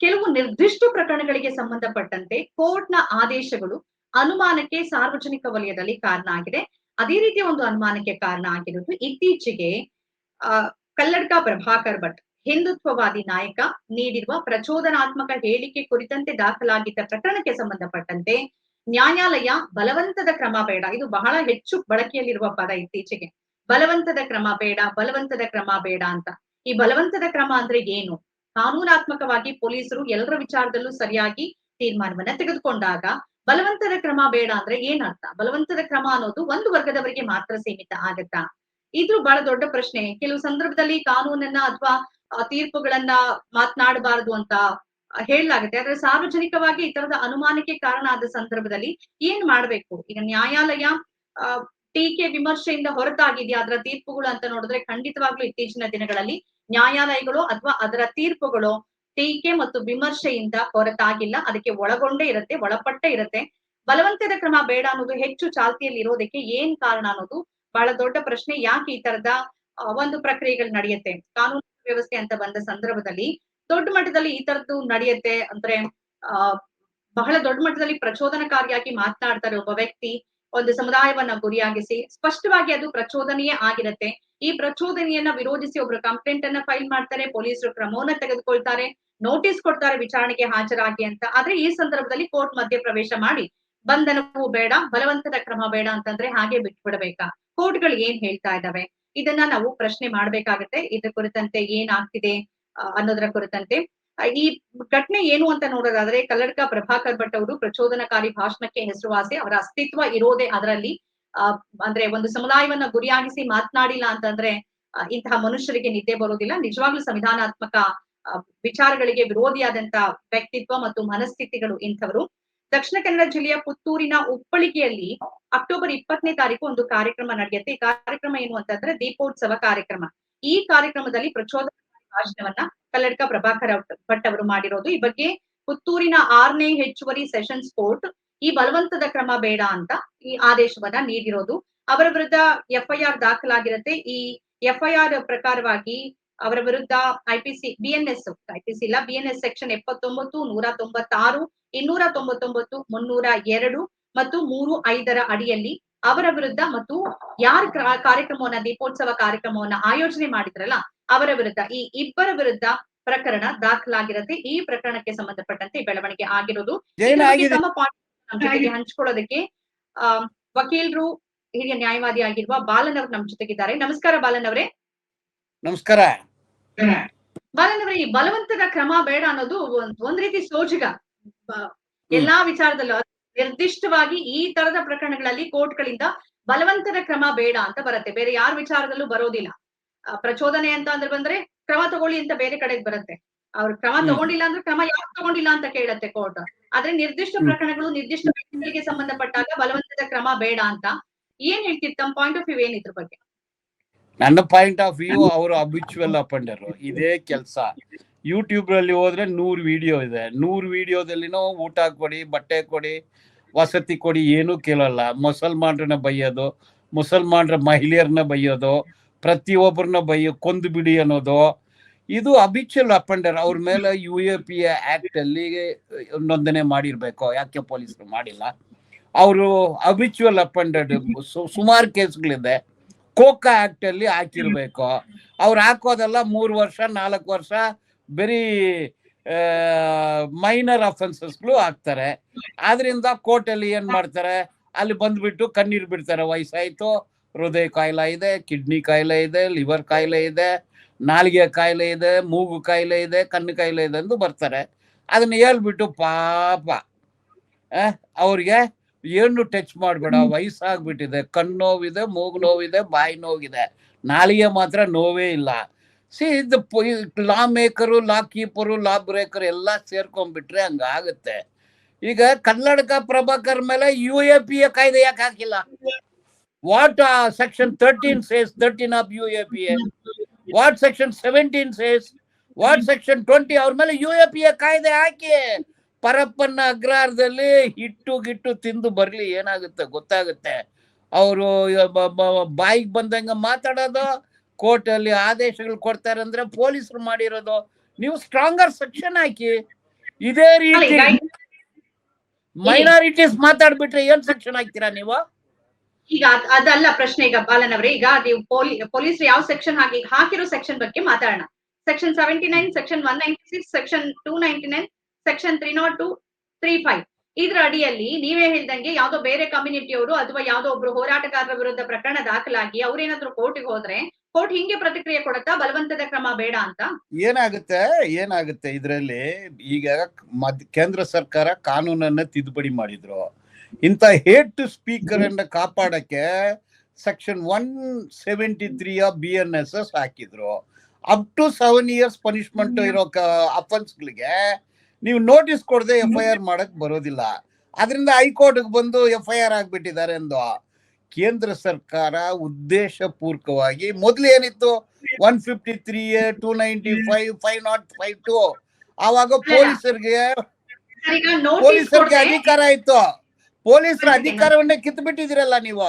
ಕೆಲವು ನಿರ್ದಿಷ್ಟ ಪ್ರಕರಣಗಳಿಗೆ ಸಂಬಂಧಪಟ್ಟಂತೆ ಕೋರ್ಟ್ನ ಆದೇಶಗಳು ಅನುಮಾನಕ್ಕೆ ಸಾರ್ವಜನಿಕ ವಲಯದಲ್ಲಿ ಕಾರಣ ಆಗಿದೆ. ಅದೇ ರೀತಿಯ ಒಂದು ಅನುಮಾನಕ್ಕೆ ಕಾರಣ ಆಗಿರುವುದು ಇತ್ತೀಚೆಗೆ ಕಲ್ಲಡ್ಕ ಪ್ರಭಾಕರ್ ಭಟ್ ಹಿಂದುತ್ವವಾದಿ ನಾಯಕ ನೀಡಿರುವ ಪ್ರಚೋದನಾತ್ಮಕ ಹೇಳಿಕೆ ಕುರಿತಂತೆ ದಾಖಲಾಗಿದ್ದ ಪ್ರಕರಣಕ್ಕೆ ಸಂಬಂಧಪಟ್ಟಂತೆ ನ್ಯಾಯಾಲಯ ಬಲವಂತದ ಕ್ರಮ ಬೇಡ. ಇದು ಬಹಳ ಹೆಚ್ಚು ಬಳಕೆಯಲ್ಲಿರುವ ಪದ ಇತ್ತೀಚೆಗೆ. ಬಲವಂತದ ಕ್ರಮ ಬೇಡ, ಬಲವಂತದ ಕ್ರಮ ಬೇಡ ಅಂತ. ಈ ಬಲವಂತದ ಕ್ರಮ ಅಂದ್ರೆ ಏನು? ಕಾನೂನಾತ್ಮಕವಾಗಿ ಪೊಲೀಸರು ಎಲ್ಲರ ವಿಚಾರದಲ್ಲೂ ಸರಿಯಾಗಿ ತೀರ್ಮಾನವನ್ನ ತೆಗೆದುಕೊಂಡಾಗ ಬಲವಂತದ ಕ್ರಮ ಬೇಡ ಅಂದ್ರೆ ಏನರ್ಥ? ಬಲವಂತದ ಕ್ರಮ ಅನ್ನೋದು ಒಂದು ವರ್ಗದವರಿಗೆ ಮಾತ್ರ ಸೀಮಿತ ಆಗತ್ತಾ? ಇದು ಬಹಳ ದೊಡ್ಡ ಪ್ರಶ್ನೆ. ಕೆಲವು ಸಂದರ್ಭದಲ್ಲಿ ಕಾನೂನನ್ನ ಅಥವಾ ತೀರ್ಪುಗಳನ್ನ ಮಾತನಾಡಬಾರದು ಅಂತ ಹೇಳಲಾಗುತ್ತೆ. ಆದ್ರೆ ಸಾರ್ವಜನಿಕವಾಗಿ ಈ ತರದ ಅನುಮಾನಕ್ಕೆ ಕಾರಣ ಆದ ಸಂದರ್ಭದಲ್ಲಿ ಏನ್ ಮಾಡ್ಬೇಕು? ಈಗ ನ್ಯಾಯಾಲಯ ಟೀಕೆ ವಿಮರ್ಶೆಯಿಂದ ಹೊರತಾಗಿದೆಯಾ? ಅದರ ತೀರ್ಪುಗಳು ಅಂತ ನೋಡಿದ್ರೆ ಖಂಡಿತವಾಗ್ಲೂ ಇತ್ತೀಚಿನ ದಿನಗಳಲ್ಲಿ ನ್ಯಾಯಾಲಯಗಳು ಅಥವಾ ಅದರ ತೀರ್ಪುಗಳು ಟೀಕೆ ಮತ್ತು ವಿಮರ್ಶೆಯಿಂದ ಹೊರತಾಗಿಲ್ಲ. ಅದಕ್ಕೆ ಒಳಗೊಂಡೇ ಇರುತ್ತೆ, ಒಳಪಟ್ಟೆ ಇರುತ್ತೆ. ಬಲವಂತದ ಕ್ರಮ ಬೇಡ ಅನ್ನೋದು ಹೆಚ್ಚು ಚಾಲ್ತಿಯಲ್ಲಿ ಇರೋದಕ್ಕೆ ಏನ್ ಕಾರಣ ಅನ್ನೋದು ಬಹಳ ದೊಡ್ಡ ಪ್ರಶ್ನೆ. ಯಾಕೆ ಈ ತರದ ಒಂದು ಪ್ರಕ್ರಿಯೆಗಳು ನಡೆಯುತ್ತೆ? ಕಾನೂನು ವ್ಯವಸ್ಥೆ ಅಂತ ಬಂದ ಸಂದರ್ಭದಲ್ಲಿ ದೊಡ್ಡ ಮಟ್ಟದಲ್ಲಿ ಈ ತರದ್ದು ನಡೆಯುತ್ತೆ. ಅಂದ್ರೆ, ಆ, ಬಹಳ ದೊಡ್ಡ ಮಟ್ಟದಲ್ಲಿ ಪ್ರಚೋದನಕಾರಿಯಾಗಿ ಮಾತನಾಡ್ತಾರೆ ಒಬ್ಬ ವ್ಯಕ್ತಿ. ಒಂದು ಸಮುದಾಯವನ್ನ ಗುರಿಯಾಗಿಸಿ, ಸ್ಪಷ್ಟವಾಗಿ ಅದು ಪ್ರಚೋದನೆಯೇ ಆಗಿರುತ್ತೆ. ಈ ಪ್ರಚೋದನೆಯನ್ನ ವಿರೋಧಿಸಿ ಒಬ್ರು ಕಂಪ್ಲೇಂಟ್ ಅನ್ನ ಫೈಲ್ ಮಾಡ್ತಾರೆ, ಪೊಲೀಸರು ಕ್ರಮವನ್ನ ತೆಗೆದುಕೊಳ್ತಾರೆ ನೋಟಿಸ್ ಕೊಡ್ತಾರೆ ವಿಚಾರಣೆಗೆ ಹಾಜರಾಗಿ ಅಂತ. ಆದ್ರೆ ಈ ಸಂದರ್ಭದಲ್ಲಿ ಕೋರ್ಟ್ ಮಧ್ಯ ಪ್ರವೇಶ ಮಾಡಿ, ಬಂಧನವೂ ಬೇಡ, ಬಲವಂತದ ಕ್ರಮ ಬೇಡ ಅಂತಂದ್ರೆ ಹಾಗೆ ಬಿಟ್ಬಿಡ್ಬೇಕಾ? ಕೋರ್ಟ್ಗಳು ಏನ್ ಹೇಳ್ತಾ ಇದಾವೆ ಇದನ್ನ ನಾವು ಪ್ರಶ್ನೆ ಮಾಡ್ಬೇಕಾಗತ್ತೆ. ಇದ್ರ ಕುರಿತಂತೆ ಏನಾಗ್ತಿದೆ ಅನ್ನೋದ್ರ ಕುರಿತಂತೆ. ಈ ಘಟನೆ ಏನು ಅಂತ ನೋಡೋದಾದ್ರೆ ಕಲ್ಲಡ್ಕ ಪ್ರಭಾಕರ್ ಭಟ್ ಅವರು ಪ್ರಚೋದನಕಾರಿ ಭಾಷಣಕ್ಕೆ ಹೆಸರುವಾಸಿ, ಅವರ ಅಸ್ತಿತ್ವ ಇರೋದೇ ಅದರಲ್ಲಿ. ಅಂದ್ರೆ ಒಂದು ಸಮುದಾಯವನ್ನ ಗುರಿಯಾಗಿಸಿ ಮಾತನಾಡಿಲ್ಲ ಅಂತಂದ್ರೆ ಇಂತಹ ಮನುಷ್ಯರಿಗೆ ನಿದ್ದೆ ಬರೋದಿಲ್ಲ. ನಿಜವಾಗ್ಲೂ ಸಂವಿಧಾನಾತ್ಮಕ ವಿಚಾರಗಳಿಗೆ ವಿರೋಧಿಯಾದಂತ ವ್ಯಕ್ತಿತ್ವ ಮತ್ತು ಮನಸ್ಥಿತಿಗಳು ಇಂಥವರು. ದಕ್ಷಿಣ ಕನ್ನಡ ಜಿಲ್ಲೆಯ ಪುತ್ತೂರಿನ ಉಪ್ಪಳಿಗೆಯಲ್ಲಿ ಅಕ್ಟೋಬರ್ ಇಪ್ಪತ್ತನೇ ತಾರೀಕು ಒಂದು ಕಾರ್ಯಕ್ರಮ ನಡೆಯುತ್ತೆ. ಈ ಕಾರ್ಯಕ್ರಮ ಏನು ಅಂತಂದ್ರೆ ದೀಪೋತ್ಸವ ಕಾರ್ಯಕ್ರಮ. ಈ ಕಾರ್ಯಕ್ರಮದಲ್ಲಿ ಪ್ರಚೋದನಕಾರಿ ಭಾಷಣವನ್ನ ಕಲ್ಲಡ್ಕ ಪ್ರಭಾಕರ್ ಭಟ್ ಅವರು ಮಾಡಿರೋದು. ಈ ಬಗ್ಗೆ ಪುತ್ತೂರಿನ ಆರನೇ ಹೆಚ್ಚುವರಿ ಸೆಷನ್ಸ್ ಕೋರ್ಟ್ ಈ ಬಲವಂತದ ಕ್ರಮ ಬೇಡ ಅಂತ ಈ ಆದೇಶವನ್ನ ನೀಡಿರೋದು. ಅವರ ವಿರುದ್ಧ ಎಫ್ಐಆರ್ ದಾಖಲಾಗಿರುತ್ತೆ. ಈ ಎಫ್ಐಆರ್ ಪ್ರಕಾರವಾಗಿ ಅವರ ವಿರುದ್ಧ ಐಪಿಸಿ ಬಿಎನ್ಎಸ್ ಐಪಿಸಿ ಇಲ್ಲ ಬಿಎನ್ಎಸ್ ಸೆಕ್ಷನ್ ಎಪ್ಪತ್ತೊಂಬತ್ತು ನೂರ ತೊಂಬತ್ತಾರು ಇನ್ನೂರ ತೊಂಬತ್ತೊಂಬತ್ತು ಮುನ್ನೂರ ಎರಡು ಮತ್ತು ಮೂರು ಐದರ ಅಡಿಯಲ್ಲಿ ಅವರ ವಿರುದ್ಧ ಮತ್ತು ಯಾರ ಕಾರ್ಯಕ್ರಮವನ್ನ, ದೀಪೋತ್ಸವ ಕಾರ್ಯಕ್ರಮವನ್ನ ಆಯೋಜನೆ ಮಾಡಿದ್ರಲ್ಲ ಅವರ ವಿರುದ್ಧ ಈ ಇಬ್ಬರ ವಿರುದ್ಧ ಪ್ರಕರಣ ದಾಖಲಾಗಿರುತ್ತೆ. ಈ ಪ್ರಕರಣಕ್ಕೆ ಸಂಬಂಧಪಟ್ಟಂತೆ ಬೆಳವಣಿಗೆ ಆಗಿರೋದು. ಹಂಚ್ಕೊಳ್ಳೋದಕ್ಕೆ ಆ ವಕೀಲರು ಹಿರಿಯ ನ್ಯಾಯವಾದಿ ಆಗಿರುವ ಬಾಲನ್ ಅವರು ನಮ್ಮ ಜೊತೆಗಿದ್ದಾರೆ. ನಮಸ್ಕಾರ ಬಾಲನ್ ಅವರೇ. ನಮಸ್ಕಾರ. ಬಾಲನ್ ಅವರೇ ಈ ಬಲವಂತದ ಕ್ರಮ ಬೇಡ ಅನ್ನೋದು ಒಂದ್ ರೀತಿ ಸೋಜಿಗ. ಎಲ್ಲಾ ವಿಚಾರದಲ್ಲೂ ನಿರ್ದಿಷ್ಟವಾಗಿ ಈ ತರದ ಪ್ರಕರಣಗಳಲ್ಲಿ ಕೋರ್ಟ್ಗಳಿಂದ ಬಲವಂತದ ಕ್ರಮ ಬೇಡ ಅಂತ ಬರುತ್ತೆ. ಬೇರೆ ಯಾರ ವಿಚಾರದಲ್ಲೂ ಬರೋದಿಲ್ಲ. ಪ್ರಚೋದನೆ ಅಂತ ಅಂದ್ರೆ ಬಂದ್ರೆ ಕ್ರಮ ತಗೊಳ್ಳಿ ಅಂತ ಬೇರೆ ಕಡೆಗೆ ಬರುತ್ತೆ. ಅವ್ರು ಕ್ರಮ ತಗೊಂಡಿಲ್ಲ ಅಂದ್ರೆ ಕ್ರಮ ಯಾಕೆ ತಗೊಂಡಿಲ್ಲ ಅಂತ ಕೇಳತ್ತೆ ಕೋರ್ಟ್ ಆದ್ರೆ ನಿರ್ದಿಷ್ಟ ಪ್ರಕರಣಗಳು ನಿರ್ದಿಷ್ಟ ವ್ಯಕ್ತಿಗಳಿಗೆ ಸಂಬಂಧಪಟ್ಟಾಗ ಬಲವಂತದ ಕ್ರಮ ಬೇಡ ಅಂತ ಏನ್ ಹೇಳ್ತೀರಿ ತಮ್ಮ ಪಾಯಿಂಟ್ ಆಫ್ ವ್ಯೂ ಏನ್ ಇದ್ರ ಬಗ್ಗೆ? ನನ್ನ ಪಾಯಿಂಟ್ ಆಫ್ ವ್ಯೂ ಅವರು ಅಬಿಚುವಲ್ ಅಪಂಡರ್ ಇದೇ ಕೆಲಸ. ಯೂಟ್ಯೂಬ್ ಅಲ್ಲಿ ಹೋದ್ರೆ ನೂರು ವಿಡಿಯೋ ಇದೆ. ನೂರು ವಿಡಿಯೋದಲ್ಲಿನೂ ಊಟ ಕೊಡಿ ಬಟ್ಟೆ ಕೊಡಿ ವಸತಿ ಕೊಡಿ ಏನೂ ಕೇಳಲ್ಲ. ಮುಸಲ್ಮಾನ್ರನ್ನ ಬೈಯೋದು ಮುಸಲ್ಮಾನ್ರ ಮಹಿಳೆಯರನ್ನ ಬೈಯೋದು ಪ್ರತಿಯೊಬ್ಬರನ್ನ ಬೈಯೋ ಕೊಂದು ಬಿಡಿ ಅನ್ನೋದು. ಇದು ಅಬಿಚುವಲ್ ಅಪಂಡರ್ ಅವ್ರ ಮೇಲೆ ಯು ಎ ಪಿ ಆಕ್ಟ್ ಅಲ್ಲಿ ನೋಂದಣಿ ಮಾಡಿರ್ಬೇಕು. ಯಾಕೆ ಪೊಲೀಸರು ಮಾಡಿಲ್ಲ? ಅವರು ಅಬಿಚುವಲ್ ಅಪಂಡೆಡ್ ಸುಮಾರು ಕೇಸ್ಗಳಿದೆ. ಕೋಕಾ ಆಕ್ಟ್ ಅಲ್ಲಿ ಹಾಕಿರ್ಬೇಕು. ಅವ್ರು ಹಾಕೋದೆಲ್ಲ ಮೂರು ವರ್ಷ ನಾಲ್ಕು ವರ್ಷ ಬರೀ ಮೈನರ್ ಅಫೆನ್ಸಸ್ಗಳು ಹಾಕ್ತಾರೆ. ಆದ್ರಿಂದ ಕೋರ್ಟಲ್ಲಿ ಏನ್ ಮಾಡ್ತಾರೆ? ಅಲ್ಲಿ ಬಂದ್ಬಿಟ್ಟು ಕಣ್ಣೀರ್ ಬಿಡ್ತಾರೆ. ವಯಸ್ಸಾಯ್ತು. ಹೃದಯ ಕಾಯಿಲೆ ಇದೆ ಕಿಡ್ನಿ ಕಾಯಿಲೆ ಇದೆ ಲಿವರ್ ಕಾಯಿಲೆ ಇದೆ ನಾಲಿಗೆ ಕಾಯಿಲೆ ಇದೆ ಮೂಗು ಕಾಯಿಲೆ ಇದೆ ಕಣ್ಣು ಕಾಯಿಲೆ ಇದೆ ಎಂದು ಬರ್ತಾರೆ. ಅದನ್ನ ಹೇಳ್ಬಿಟ್ಟು ಪಾಪ ಅವರಿಗೆ ಅವ್ರಿಗೆ ಏನು ಟಚ್ ಮಾಡಬೇಡ ವಯಸ್ಸಾಗ್ಬಿಟ್ಟಿದೆ ಕಣ್ಣು ನೋವಿದೆ ಮೂಗು ನೋವಿದೆ ಬಾಯಿ ನೋವಿದೆ ನಾಲಿಗೆ ಮಾತ್ರ ನೋವೇ ಇಲ್ಲ. ಸಿ ಇದು law maker law keeper law breaker ಎಲ್ಲ ಸೇರ್ಕೊಂಡ್ಬಿಟ್ರೆ ಹಂಗಾಗುತ್ತೆ ಈಗ ಕನ್ನಡಕ ಪ್ರಭಾಕರ್ ಮೇಲೆ ಯು ಎ ಪಿ ಎ ಕಾಯ್ದೆ ಯಾಕೆ ಹಾಕಿಲ್ಲ? What section thirteen says thirteen of of uapa what section what section seventeen section what section twenty ಅವ್ರ ಮೇಲೆ ಯುಎಪಿಎ ಕಾಯ್ದೆ ಹಾಕಿ. ಪರಪ್ಪನ ಅಗ್ರಹಾರದಲ್ಲಿ ಹಿಟ್ಟು ಗಿಟ್ಟು ತಿಂದು ಬರ್ಲಿ ಏನಾಗುತ್ತೆ ಗೊತ್ತಾಗುತ್ತೆ. ಅವರು ಬಾಯಿಗೆ ಬಂದಂಗ ಮಾತಾಡೋದು ಕೋರ್ಟಲ್ಲಿ ಆದೇಶಗಳು ಕೊಡ್ತಾರೆ ಅಂದ್ರೆ ಪೊಲೀಸರು ಮಾಡಿರೋದು. ನೀವು ಸ್ಟ್ರಾಂಗರ್ ಸೆಕ್ಷನ್ ಹಾಕಿ. ಇದೇ ರೀತಿ ಮೈನಾರಿಟೀಸ್ ಮಾತಾಡ್ಬಿಟ್ರೆ ಏನ್ ಸೆಕ್ಷನ್ ಹಾಕ್ತೀರಾ ನೀವು? ಈಗ ಅದಲ್ಲ ಪ್ರಶ್ನೆ ಈಗ ಬಾಲನ್ ಅವರೇ. ಈಗ ನೀವು ಪೊಲೀ, ಪೊಲೀಸರು ಯಾವ ಸೆಕ್ಷನ್ ಹಾಕಿ ಹಾಕಿರೋ ಸೆಕ್ಷನ್ ಬಗ್ಗೆ ಮಾತಾಡೋಣ. Section seventy nine, section one ninety six, section two ninety nine, section three naught two, three five. ಇದ್ರ ಅಡಿಯಲ್ಲಿ ನೀವೇ ಹೇಳ್ದಂಗೆ ಯಾವ್ದೋ ಬೇರೆ ಕಮ್ಯುನಿಟಿಯವರು ಅಥವಾ ಯಾವ್ದೋ ಒಬ್ರು ಹೋರಾಟಗಾರರ ವಿರುದ್ಧ ಪ್ರಕರಣ ದಾಖಲಾಗಿ ಅವ್ರೇನಾದ್ರೂ ಕೋರ್ಟಿಗೆ ಹೋದ್ರೆ ಕೋರ್ಟ್ ಹಿಂಗೆ ಪ್ರತಿಕ್ರಿಯೆ ಕೊಡುತ್ತಾ ಬಲವಂತದ ಕ್ರಮ ಬೇಡ ಅಂತ? ಏನಾಗುತ್ತೆ ಏನಾಗುತ್ತೆ ಇದರಲ್ಲಿ ಈಗ ಕೇಂದ್ರ ಸರ್ಕಾರ ಕಾನೂನನ್ನ ತಿದ್ದುಪಡಿ ಮಾಡಿದ್ರು. ಇಂಥ ಹೇಟ್ ಟು ಸ್ಪೀಕರ್ ಅನ್ನ ಕಾಪಾಡಕ್ಕೆ section one seventy three B N S S ಹಾಕಿದ್ರು. Up to seven years punishment ಇರೋ ಅಫೆನ್ಸ್ಗಳಿಗೆ ನೀವು ನೋಟಿಸ್ ಕೊಡದೆ ಎಫ್ ಐ ಆರ್ ಮಾಡಕ್ ಬರೋದಿಲ್ಲ. ಅದರಿಂದ ಹೈಕೋರ್ಟ್ಗೆ ಬಂದು ಎಫ್ ಐ ಆರ್ ಆಗ್ಬಿಟ್ಟಿದ್ದಾರೆ ಎಂದು ಕೇಂದ್ರ ಸರ್ಕಾರ ಉದ್ದೇಶ ಪೂರ್ವಕವಾಗಿ ಮೊದ್ಲು ಏನಿತ್ತು? One fifty three two ninety five five naught five two ಅವಾಗ ಪೊಲೀಸರಿಗೆ ಸರ್, ಪೊಲೀಸರಿಗೆ ಅಧಿಕಾರ ಇತ್ತು. ಪೊಲೀಸರ ಅಧಿಕಾರವನ್ನೇ ಕಿತ್ತು ಬಿಟ್ಟಿದಿರಲ್ಲ ನೀವು?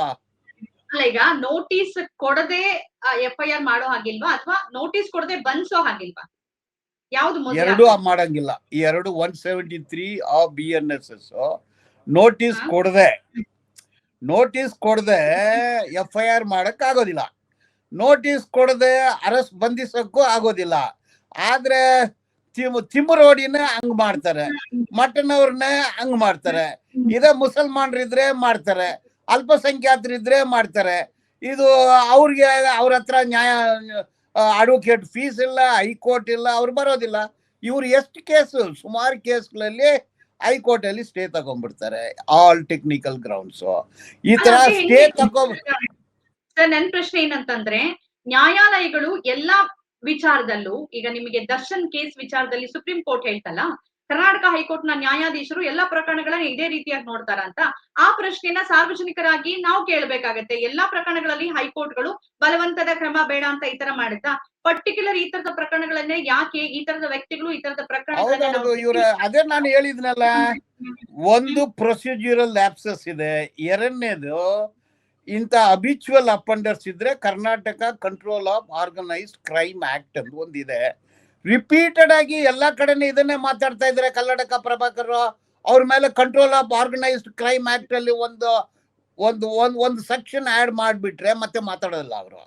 ಅಲ್ಲ ಈಗ ನೋಟಿಸ್ ಕೊಡದೆ ಎಫ್ ಐ ಆರ್ ಮಾಡೋ ಹಾಗಿಲ್ವಾ? ಅಥವಾ ನೋಟಿಸ್ ಕೊಡದೆ ಬಂದ್ಸೋ ಹಾಗಿಲ್ವಾ? ಯಾವ್ದು ಎರಡು? ಮಾಡಂಗಿಲ್ಲ. ಈ ಎರಡು one seventy three of B N S S notice. ಕೊಡದೆ. ನೋಟಿಸ್ ಕೊಡದೆ ಎಫ್ ಐ ಆರ್ ಮಾಡಕ್ ಆಗೋದಿಲ್ಲ. ನೋಟಿಸ್ ಕೊಡದೆ ಅರೆಸ್ಟ್ ಬಂಧಿಸಕ್ಕೂ ಆಗೋದಿಲ್ಲ. ಆದ್ರೆ ತಿಮ್ಮರೋಡಿನ ಹಂಗ್ ಮಾಡ್ತಾರೆ. ಮಟನ್ ಅವ್ರನ್ನ ಹಂಗ್ ಮಾಡ್ತಾರೆ. ಇದೇ ಮುಸಲ್ಮಾನರಿದ್ರೆ ಮಾಡ್ತಾರೆ. ಅಲ್ಪಸಂಖ್ಯಾತರಿದ್ರೆ ಮಾಡ್ತಾರೆ. ಇದು ಅವ್ರಿಗೆ ಅವ್ರ ಹತ್ರ ನ್ಯಾಯ ಅಡ್ವೊಕೇಟ್ ಫೀಸ್ ಇಲ್ಲ ಹೈಕೋರ್ಟ್ ಇಲ್ಲ ಅವ್ರು ಬರೋದಿಲ್ಲ. ಇವ್ರು ಎಷ್ಟು ಕೇಸು? ಸುಮಾರು ಕೇಸ್ಗಳಲ್ಲಿ ಹೈಕೋರ್ಟ್ ಅಲ್ಲಿ ಸ್ಟೇ ತಗೊಂಡ್ಬಿಡ್ತಾರೆ. All technical grounds. ಈ ತರ ಸ್ಟೇ ತಗೊಂಡ್ ನನ್ ಪ್ರಶ್ನೆ ಏನಂತಂದ್ರೆ ನ್ಯಾಯಾಲಯಗಳು ಎಲ್ಲಾ ವಿಚಾರದಲ್ಲೂ ಈಗ ನಿಮಗೆ ದರ್ಶನ್ ಕೇಸ್ ವಿಚಾರದಲ್ಲಿ ಸುಪ್ರೀಂ ಕೋರ್ಟ್ ಹೇಳ್ತಲ್ಲ ಕರ್ನಾಟಕ ಹೈಕೋರ್ಟ್ನ ನ್ಯಾಯಾಧೀಶರು ಎಲ್ಲಾ ಪ್ರಕರಣಗಳನ್ನ ಇದೇ ರೀತಿಯಾಗಿ ನೋಡ್ತಾರ ಅಂತ ಆ ಪ್ರಶ್ನೆನ ಸಾರ್ವಜನಿಕರಾಗಿ ನಾವು ಕೇಳಬೇಕಾಗತ್ತೆ. ಎಲ್ಲಾ ಪ್ರಕರಣಗಳಲ್ಲಿ ಹೈಕೋರ್ಟ್ಗಳು ಬಲವಂತದ ಕ್ರಮ ಬೇಡ ಅಂತ ಈ ತರ ಮಾಡುತ್ತಾ? ಪರ್ಟಿಕ್ಯುಲರ್ ಈ ತರದ ಪ್ರಕರಣಗಳನ್ನೇ ಯಾಕೆ ಈ ತರದ ವ್ಯಕ್ತಿಗಳು ಈ ತರದ ಪ್ರಕರಣ ಅದೇ ನಾನು ಹೇಳಿದ್ನಲ್ಲ ಒಂದು ಪ್ರೊಸೀಜರಲ್ ಲ್ಯಾಪ್ಸಸ್ ಇದೆ. ಎರಡನೇದು ಇಂಥ ಅಬಿಚುವಲ್ ಅಪಂಡರ್ಸ್ ಇದ್ರೆ Karnataka control of organised crime act ಅಂತ ಒಂದಿದೆ. ರಿಪೀಟೆಡ್ ಆಗಿ ಎಲ್ಲ ಕಡೆನೂ ಇದನ್ನೇ ಮಾತಾಡ್ತಾ ಇದ್ದಾರೆ ಕಲ್ಲಡಕ ಪ್ರಭಾಕರ್ ಅವ್ರ ಮೇಲೆ control of organised crime act ಅಲ್ಲಿ ಒಂದು ಒಂದು ಒಂದು ಒಂದು ಸೆಕ್ಷನ್ ಆಡ್ ಮಾಡಿಬಿಟ್ರೆ ಮತ್ತೆ ಮಾತಾಡೋದಿಲ್ಲ ಅವರು.